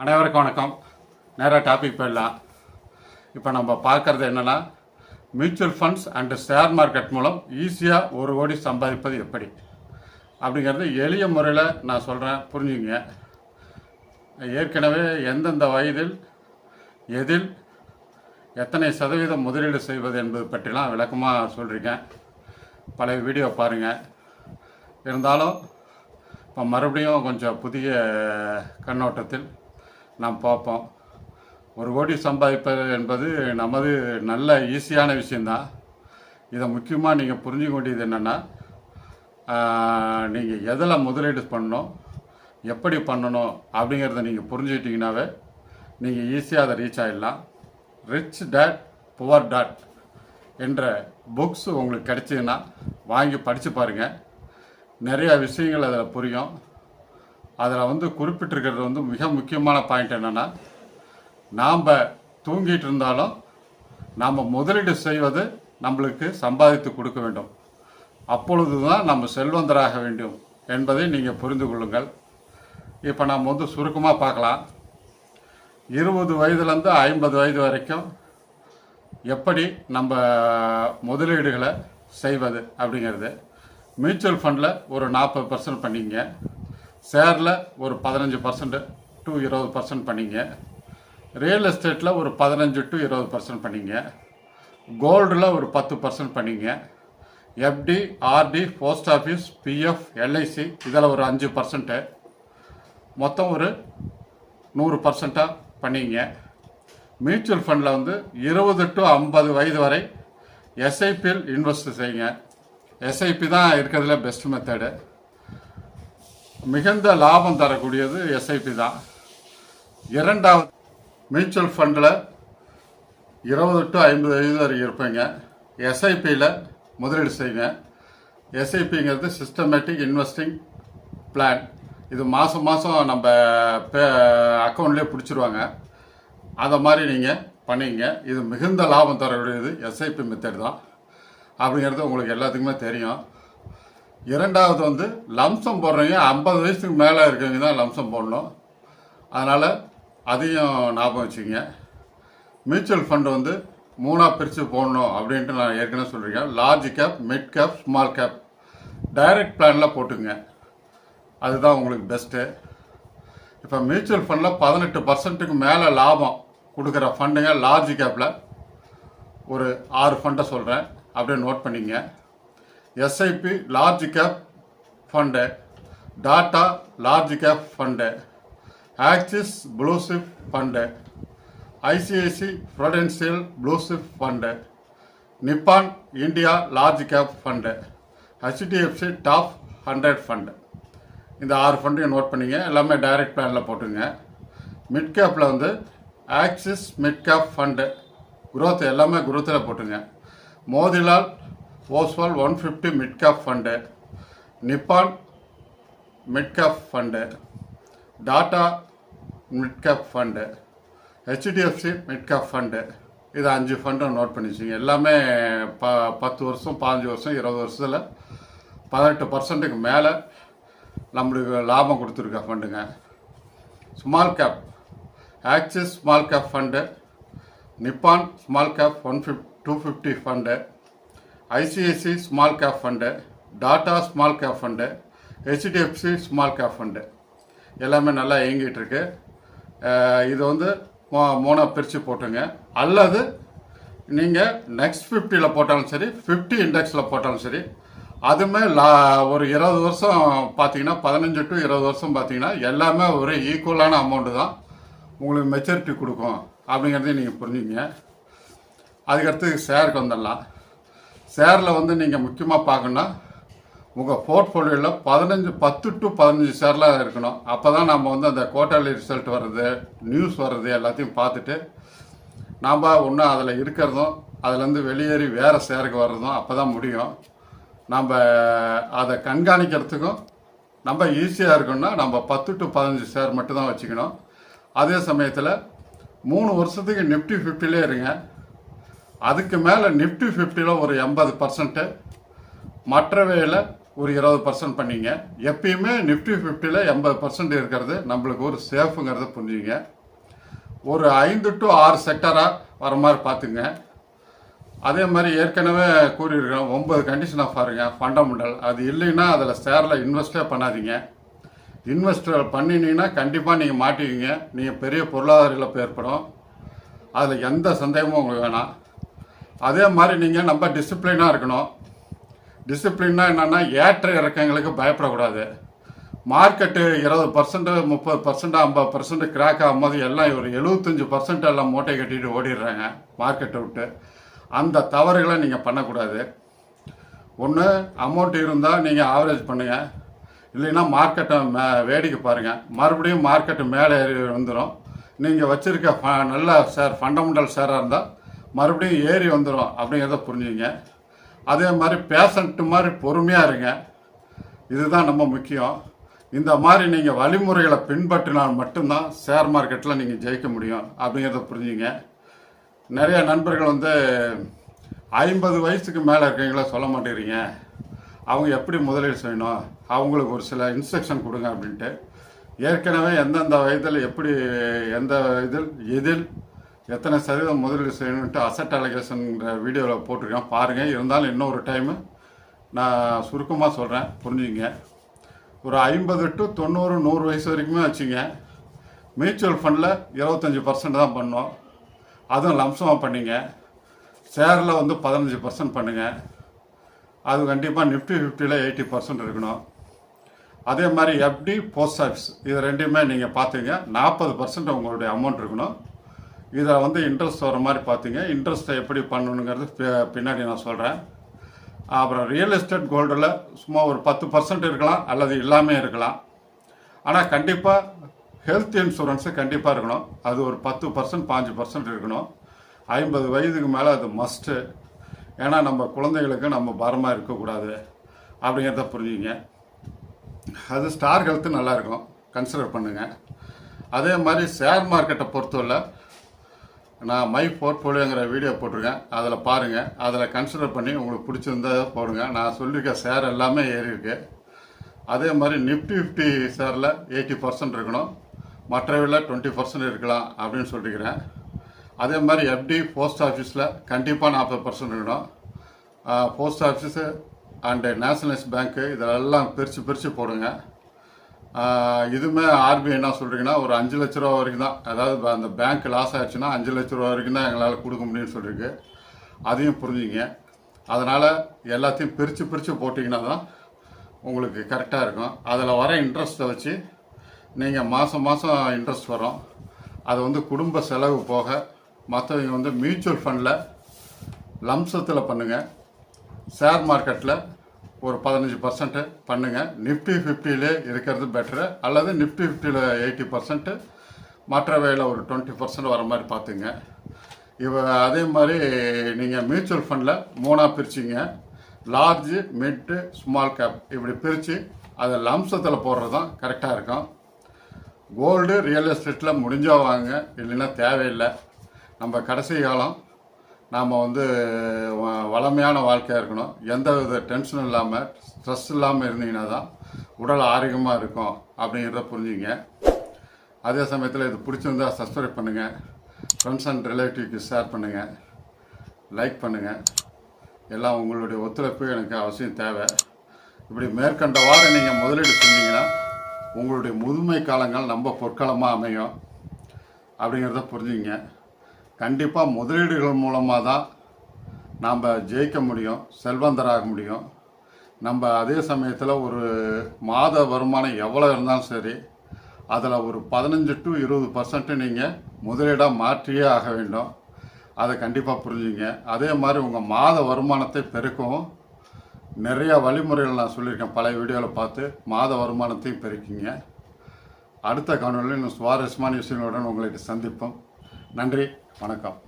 அனைவருக்கும் வணக்கம். நேராக டாபிக் போயிடலாம். இப்போ நம்ம பார்க்கறது என்னென்னா mutual funds and share market மூலம் ஈஸியாக ஒரு கோடி சம்பாதிப்பது எப்படி? அப்படிங்கிறது எளிய முறையில் நான் சொல்கிறேன் புரிஞ்சுங்க ஏற்கனவே எந்தெந்த வயதில் எதில் எத்தனை சதவீதம் முதலீடு செய்வது என்பது பற்றிலாம் விளக்கமாக சொல்கிறீங்க பழைய வீடியோ பாருங்கள் இருந்தாலும் இப்போ மறுபடியும் கொஞ்சம் புதிய கண்ணோட்டத்தில் நாம் பார்ப்போம். ஒரு கோடி சம்பாதிப்பது என்பது நமது நல்ல ஈஸியான விஷயந்தான் இதை முக்கியமாக நீங்கள் புரிஞ்சு கொண்டியது என்னென்னா நீங்கள் எதில் முதலீடு பண்ணணும் எப்படி பண்ணணும் அப்படிங்கிறத நீங்கள் புரிஞ்சுக்கிட்டிங்கனாவே நீங்கள் ஈஸியாக அதை ரீச் ஆகிடலாம் ரிச் டாட் புவர் டாட் என்ற புக்ஸ் உங்களுக்கு கிடைச்சதுன்னா வாங்கி படித்து பாருங்கள் நிறையா விஷயங்கள் அதில் புரியும். அதில் வந்து குறிப்பிட்டிருக்கிறது வந்து மிக முக்கியமான பாயிண்ட் என்னென்னா நாம் தூங்கிட்டு இருந்தாலும் நாம் முதலீடு செய்வது நம்மளுக்கு சம்பாதித்து கொடுக்க வேண்டும். அப்பொழுது தான் நம்ம செல்வந்தராக வேண்டும் என்பதை நீங்கள் புரிந்து கொள்ளுங்கள். இப்போ நாம் வந்து சுருக்கமாக பார்க்கலாம். இருபது வயதுலேருந்து ஐம்பது வயது வரைக்கும் எப்படி நம்ம முதலீடுகளை செய்வது அப்படிங்கிறது. மியூச்சுவல் ஃபண்டில் ஒரு நாற்பது பர்சன்ட் பண்ணிங்க ஷேரில் ஒரு பதினஞ்சு பர்சன்ட் டு இருபது பர்சன்ட் பண்ணிங்க. ரியல் எஸ்டேட்டில் ஒரு பதினஞ்சு டு இருபது பர்சன்ட் பண்ணிங்க. கோல்டில் ஒரு பத்து பர்சன்ட் பண்ணிங்க. FD RD post office PF LIC இதில் ஒரு அஞ்சு பர்சன்ட்டு மொத்தம் ஒரு நூறு பர்சண்ட்டாக பண்ணிங்க. மியூச்சுவல் ஃபண்டில் வந்து இருபது டு ஐம்பது வயது வரை எஸ்ஐபியில் இன்வெஸ்ட் செய்யுங்க எஸ்ஐபி தான் இருக்கிறதுல பெஸ்ட் மெத்தடு மிகுந்த லாபம் தரக்கூடியது எஸ்ஐபி தான். இரண்டாவது மியூச்சுவல் ஃபண்டில் இருபது டு ஐம்பது வயது வரை இருப்பீங்க எஸ்ஐபியில் முதலீடு செய்யுங்க. எஸ்ஐபிங்கிறது சிஸ்டமேட்டிக் இன்வெஸ்டிங் பிளான் இது மாதம் மாதம் நம்ம பே அக்கௌண்ட்லேயே பிடிச்சிருவாங்க. அதை மாதிரி நீங்கள் பண்ணிங்க. இது மிகுந்த லாபம் தரக்கூடியது எஸ்ஐபி மெத்தட் தான். அப்படிங்கிறது உங்களுக்கு எல்லாத்துக்குமே தெரியும். இரண்டாவது வந்து லம்சம் போடுறவங்க ஐம்பது வயசுக்கு மேலே இருக்கவங்க தான் லம்சம் போடணும். அதனால் அதையும் ஞாபகம் வச்சுங்க மியூச்சுவல் ஃபண்ட் வந்து மூணாக பிரித்து போடணும் அப்படின்ட்டு நான் ஏற்கனவே சொல்லியிருக்கேன். Large cap mid cap small cap direct பிளானில் போட்டுங்க அதுதான் உங்களுக்கு பெஸ்ட்டு இப்போ மியூச்சுவல் ஃபண்டில் பதினெட்டு பர்சன்ட்டுக்கு மேலே லாபம் கொடுக்குற ஃபண்டுங்க லார்ஜ் கேப்பில் ஒரு ஆறு ஃபண்டை சொல்கிறேன் அப்படியே நோட் பண்ணிங்க SIP large cap fund Tata large cap fund Axis bluechip fund ICICI prudential bluechip fund Nippon India large cap fund HDFC top hundred fund இந்த ஆறு ஃபண்டையும் நோட் பண்ணிங்க. எல்லாமே டைரக்ட் பிளானில் போட்டுங்க. மிட் கேப்பில் வந்து Axis mid cap fund growth எல்லாமே குரோத்தில் போட்டுங்க. Motilal Oswal one fifty mid cap fund Nippon midcap fund Tata mid cap fund HDFC midcap fund இது அஞ்சு ஃபண்டும் நோட் பண்ணி வச்சுங்க எல்லாமே ப பத்து வருஷம் பாஞ்சு வருஷம் இருபது வருஷத்தில் பதினெட்டு பர்சன்ட்டுக்கு மேலே நம்மளுக்கு லாபம் கொடுத்துருக்க ஃபண்டுங்க small cap Axis small cap fund Nippon small cap one fif two fifty fund ICICI small cap fund Tata small cap fund HDFC small cap fund. எல்லாமே நல்லா இயங்கிட்டு இருக்கு. இது வந்து மூணாக பிரித்து போட்டுங்க. அல்லது நீங்கள் நெக்ஸ்ட் ஃபிஃப்டியில் போட்டாலும் சரி ஃபிஃப்டி இண்டெக்ஸில் போட்டாலும் சரி அதுமே லா ஒரு இருபது வருஷம் பார்த்தீங்கன்னா பதினஞ்சு டு இருபது வருஷம் பார்த்தீங்கன்னா எல்லாமே ஒரு ஈக்குவலான அமௌண்ட்டு தான் உங்களுக்கு மெச்சூரிட்டி கொடுக்கும். அப்படிங்கிறதையும் நீங்கள் புரிஞ்சுங்க அதுக்கடுத்து ஷேருக்கு வந்துடலாம். ஷேரில் வந்து நீங்கள் முக்கியமாக பார்க்கணுன்னா உங்கள் போர்ட்ஃபோலியோவில் பதினஞ்சு பத்து டு பதினஞ்சு ஷேர்லாம் இருக்கணும். அப்போ தான் நம்ம வந்து அந்த குவார்ட்டர்லி ரிசல்ட் வர்றது நியூஸ் வர்றது எல்லாத்தையும் பார்த்துட்டு நாம் ஒன்றும் அதில் இருக்கிறதும் அதுலேருந்து வெளியேறி வேறு ஷேருக்கு வர்றதும் அப்போ தான் முடியும். நம்ம அதை கண்காணிக்கிறதுக்கும் நம்ம ஈஸியாக இருக்கணும்னா நம்ம பத்து டு பதினஞ்சு ஷேர் மட்டும் தான் வச்சுக்கணும். அதே சமயத்தில் மூணு வருஷத்துக்கு நிஃப்டி ஃபிஃப்டிலே இருங்க. அதுக்கு மேலே நிஃப்டி ஃபிஃப்டியில் ஒரு எண்பது பர்சன்ட்டு மற்றவையில் ஒரு இருபது பர்சன்ட் பண்ணீங்க. எப்பயுமே நிஃப்டி ஃபிஃப்டியில் எண்பது பர்சன்ட் இருக்கிறது நம்மளுக்கு ஒரு சேஃபுங்கிறத புரிஞ்சுங்க. ஒரு ஐந்து டு ஆறு செக்டராக வர மாதிரி பார்த்துங்க. அதே மாதிரி ஏற்கனவே கூறியிருக்கேன் ஒன்பது கண்டிஷன் ஆஃப் பாருங்க ஃபண்டமெண்டல் அது இல்லைன்னா அதில் ஷேரில் இன்வெஸ்டே பண்ணாதீங்க. இன்வெஸ்ட் பண்ணினீங்கன்னா கண்டிப்பாக நீங்கள் மாட்டிக்கிங்க நீங்கள் பெரிய பொருளாதார இழப்பு ஏற்படும். அதில் எந்த சந்தேகமும் உங்களுக்கு வேணாம். அதே மாதிரி நீங்கள் நம்ம டிசிப்ளினாக இருக்கணும். டிசிப்ளின்னா என்னென்னா ஏற்ற இறக்கங்களுக்கு பயப்படக்கூடாது. மார்க்கெட்டு இருபது பர்சன்ட் முப்பது பர்சன்ட் ஐம்பது பர்சன்ட் கிராக் ஆகும்போது எல்லாம் ஒரு எழுபத்தஞ்சு பர்சன்ட் எல்லாம் மூட்டை கட்டிட்டு ஓடிடுறாங்க மார்க்கெட்டை விட்டு. அந்த தவறுகளை நீங்கள் பண்ணக்கூடாது. ஒன்று அமௌண்ட் இருந்தால் நீங்கள் ஆவரேஜ் பண்ணுங்கள் இல்லைன்னா மார்க்கெட்டை மே வேடிக்கை பாருங்கள் மறுபடியும் மார்க்கெட்டு மேலே ஏறி வந்துடும் நீங்கள் வச்சுருக்க ஃப நல்ல ஷேர் ஃபண்டமெண்டல் ஷேராக இருந்தால் மறுபடியும் ஏறி வந்துடும் அப்படிங்கிறத புரிஞ்சுங்க. அதே மாதிரி பேஷண்ட்டு மாதிரி பொறுமையாக இருங்க. இதுதான் ரொம்ப முக்கியம். இந்த மாதிரி நீங்கள் வழிமுறைகளை பின்பற்றினால் மட்டும்தான் ஷேர் மார்க்கெட்டில் நீங்கள் ஜெயிக்க முடியும் அப்படிங்கிறத புரிஞ்சுங்க. நிறைய நண்பர்கள் வந்து ஐம்பது வயசுக்கு மேலே இருக்கீங்களா சொல்ல மாட்டேங்கிறீங்க. அவங்க எப்படி முதலீடு செய்யணும்? அவங்களுக்கு ஒரு சில இன்ஸ்ட்ரக்ஷன் கொடுங்க அப்படின்ட்டு. ஏற்கனவே எந்தெந்த வயதில் எப்படி எந்த இதில் எதில் எத்தனை சதவீதம் முதலீடு செய்யணுன்ட்டு அசட் அலகேஷன்ங்கிற வீடியோவில் போட்டிருக்கேன். பாருங்கள் இருந்தாலும் இன்னொரு டைமு நான் சுருக்கமாக சொல்கிறேன் புரிஞ்சுங்க ஒரு ஐம்பது டு தொண்ணூறு நூறு வயசு வரைக்குமே வச்சுங்க. மியூச்சுவல் ஃபண்டில் இருபத்தஞ்சி பர்சன்ட் தான் பண்ணோம். அதுவும் லம்சமாக பண்ணிங்க. ஷேரில் வந்து பதினஞ்சு பர்சன்ட் பண்ணுங்கள் அது கண்டிப்பாக நிஃப்டி ஃபிஃப்டியில் எயிட்டி பர்சன்ட் இருக்கணும். அதே மாதிரி எஃப்டி போஸ்ட் ஆஃபீஸ் இது ரெண்டையுமே நீங்கள் பார்த்துங்க. நாற்பது பர்சன்ட் உங்களுடைய அமௌண்ட் இருக்கணும். இதை வந்து இன்ட்ரெஸ்ட் வர மாதிரி பார்த்தீங்க. இன்ட்ரெஸ்ட்டை எப்படி பண்ணணுங்கிறது பின்னாடி நான் சொல்கிறேன் அப்புறம் ரியல் எஸ்டேட் கோல்டில் சும்மா ஒரு பத்து பர்சன்ட் இருக்கலாம் அல்லது இல்லாமல் இருக்கலாம். ஆனால் கண்டிப்பாக ஹெல்த் இன்சூரன்ஸு கண்டிப்பாக இருக்கணும். அது ஒரு பத்து பர்சன்ட் பாஞ்சு பர்சன்ட் இருக்கணும். ஐம்பது வயதுக்கு மேலே அது மஸ்ட்டு ஏன்னா நம்ம குழந்தைகளுக்கு நம்ம பாரமாக இருக்கக்கூடாது அப்படிங்கிறத புரிஞ்சுங்க அது ஸ்டார் ஹெல்த்து நல்லாயிருக்கும் கன்சிடர் பண்ணுங்கள் அதே மாதிரி ஷேர் மார்க்கெட்டை பொறுத்தவரை நான் மை போர்ட்ஃபோலியோங்கிற வீடியோ போட்டிருக்கேன். அதில் பாருங்கள் அதில் கன்சிடர் பண்ணி உங்களுக்கு பிடிச்சிருந்தா போடுங்க. நான் சொல்லியிருக்க ஷேர் எல்லாமே ஏறி இருக்கு அதே மாதிரி நிஃப்டி ஃபிஃப்டி ஷேரில் எயிட்டி பர்சன்ட் இருக்கணும். மற்றவையில் டுவெண்ட்டி பர்சன்ட் இருக்கலாம் அப்படின்னு சொல்லிக்கிறேன் அதே மாதிரி எஃப்டி போஸ்ட் ஆஃபீஸில் கண்டிப்பாக நாற்பது பர்சன்ட் இருக்கணும். Post office and nationalise bank இதெல்லாம் பிரித்து பிரித்து போடுங்க. இதுவுமே ஆர்பிஐ என்ன சொல்கிறீங்கன்னா ஒரு அஞ்சு லட்ச ரூபா வரைக்கும் தான். அதாவது அந்த பேங்க் லாஸ் ஆயிடுச்சுன்னா அஞ்சு லட்ச ரூபா வரைக்கும் தான் எங்களால் கொடுக்க முடியும்னு சொல்லியிருக்கு அதையும் புரிஞ்சுங்க. அதனால் எல்லாத்தையும் பிரித்து பிரித்து போட்டிங்கன்னா தான் உங்களுக்கு கரெக்டாக இருக்கும். அதில் வர இன்ட்ரெஸ்ட்டை வச்சு நீங்கள் மாதம் மாதம் இன்ட்ரெஸ்ட் வரும். அது வந்து குடும்ப செலவு போக மற்றவங்க வந்து மியூச்சுவல் ஃபண்டில் லம்சத்தில் பண்ணுங்கள் ஷேர் மார்க்கெட்டில் ஒரு பதினஞ்சு பர்சன்ட் பண்ணுங்கள் நிஃப்டி ஃபிஃப்டியிலே இருக்கிறது பெட்ரு அல்லது நிஃப்டி ஃபிஃப்டியில் எயிட்டி பர்சன்ட்டு மற்ற மற்றவையில் ஒரு டுவெண்ட்டி பர்சன்ட் வர மாதிரி பார்த்துங்க. இவ அதே மாதிரி நீங்கள் மியூச்சுவல் ஃபண்டில் மூணாக பிரிச்சிங்க. லார்ஜு மிட்டு ஸ்மால் கேப் இப்படி பிரித்து அதை லம்சத்தில் போடுறது தான் கரெக்டாக இருக்கும். கோல்டு ரியல் எஸ்டேட்டில் முடிஞ்சால் வாங்க. இல்லைன்னா தேவையில்லை. நம்ம கடைசி காலம் நாம் வந்து வ- வளமையான வாழ்க்கையாக இருக்கணும். எந்த வித டென்ஷனும் இல்லாமல் ஸ்ட்ரெஸ் இல்லாமல் இருந்தீங்கன்னா தான் உடல் ஆரோக்கியமாக இருக்கும் அப்படிங்கிறத புரிஞ்சுங்க. அதே சமயத்தில் இது பிடிச்சிருந்தா சப்ஸ்கிரைப் பண்ணுங்கள் ஃப்ரெண்ட்ஸ் அண்ட் ரிலேட்டிவ்க்கு ஷேர் பண்ணுங்கள் லைக் பண்ணுங்கள் எல்லாம் உங்களுடைய ஒத்துழைப்பு எனக்கு அவசியம் தேவை. இப்படி மேற்கண்டவாறு நீங்கள் முதலீடு செஞ்சீங்கன்னா உங்களுடைய முதுமை காலங்கள் ரொம்ப பொற்காலமாக அமையும் அப்படிங்கிறத புரிஞ்சுங்க. கண்டிப்பாக முதலீடுகள் மூலமாக தான் நாம் ஜெயிக்க முடியும் செல்வந்தராக முடியும். நம்ம அதே சமயத்தில் ஒரு மாத வருமானம் எவ்வளோ இருந்தாலும் சரி அதில் ஒரு பதினஞ்சு டு இருபது பர்சன்ட்டு நீங்கள் முதலீடாக மாற்றியே ஆக வேண்டும். அதை கண்டிப்பாக புரிஞ்சுங்க. அதே மாதிரி உங்கள் மாத வருமானத்தை பெருக்கவும் நிறைய வழிமுறைகள் நான் சொல்லியிருக்கேன். பழைய வீடியோவில் பார்த்து மாத வருமானத்தையும் பெருக்கிங்க. அடுத்த காணொலியில் இன்னும் சுவாரஸ்யமான விஷயங்களுடன் உங்களுக்கு சந்திப்போம். நன்றி. வணக்கம்.